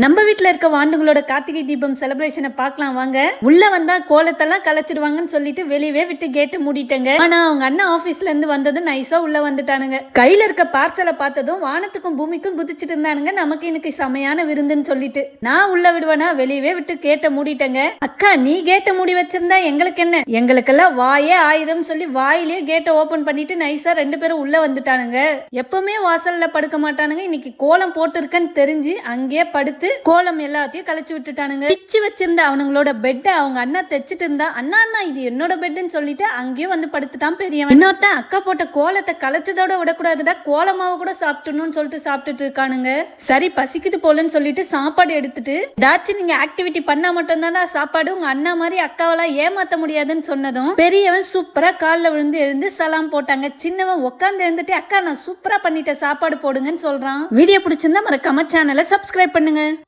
நம்ம வீட்டில் இருக்க வாண்டுங்களோட கார்த்திகை தீபம் செலிப்ரேஷனை பார்க்கலாம் வாங்க. உள்ள வந்தா கோலத்தெல்லாம் கலைச்சிடுவாங்கன்னு சொல்லிட்டு வெளியவே விட்டு கேட்டு மூடிட்டேங்க. ஆனா அவங்க அண்ணன் ஆபீஸ்ல இருந்து வந்ததும் நைஸா உள்ள வந்துட்டானுங்க. கையில இருக்க பார்சலை பார்த்ததும் வானத்துக்கும் பூமிக்கும் குதிச்சிட்டு இருந்தானுங்க. நமக்கு இன்னைக்கு செமையான விருந்துன்னு சொல்லிட்டு. நான் உள்ள விடுவேனா? வெளியவே விட்டு கேட்ட மூடிட்டேங்க. அக்கா நீ கேட்ட மூடி வச்சிருந்தா எங்களுக்கு என்ன? எங்களுக்கெல்லாம் வாயே ஆயுதம் சொல்லி வாயிலேயே கேட்டை ஓபன் பண்ணிட்டு நைஸா ரெண்டு பேரும் உள்ள வந்துட்டானுங்க. எப்பவுமே வாசல்ல படுக்க மாட்டானுங்க. இன்னைக்கு கோலம் போட்டிருக்கேன்னு தெரிஞ்சு அங்கேயே படுத்து கோலம் எல்லாத்தையும் கலைச்சு விட்டுட்டானுங்க. பிச்சு வச்சிருந்த அவனுங்களோட பெட்டை அவங்க அண்ணா தைச்சிட்டு இருந்தா அண்ணா அண்ணா இது என்னோட பெட்டுன்னு சொல்லிட்டு அங்கேயே வந்து படுத்துட்டான் பெரியவன். இன்னொருத்தன் அக்கா போட்ட கோலத்தை கலைச்சதோட விடக்கூடாதுடா கோலமாவை கூட சாப்பிட்டணும்னு சொல்லிட்டு சாப்பிட்டுட்டு இருக்கானுங்க. சரி பசிக்குது போலன்னு சொல்லிட்டு சாப்பாடு எடுத்துட்டு ஏதாச்சும் நீங்க ஆக்டிவிட்டி பண்ணா மட்டும்தானா சாப்பாடு உங்க அண்ணா மாதிரி அக்காவெல்லாம் ஏமாத்த முடியாதுன்னு சொன்னதும் பெரியவன் சூப்பரா காலில் விழுந்து எழுந்து சலாம் போட்டாங்க. சின்னவன் உட்காந்து எழுந்துட்டு அக்கா நான் சூப்பரா பண்ணிட்ட சாப்பாடு போடுங்கன்னு சொல்றான். வீடியோ பிடிச்சிருந்தா மறக்காம சேனலை சப்ஸ்கிரைப் பண்ணுங்க.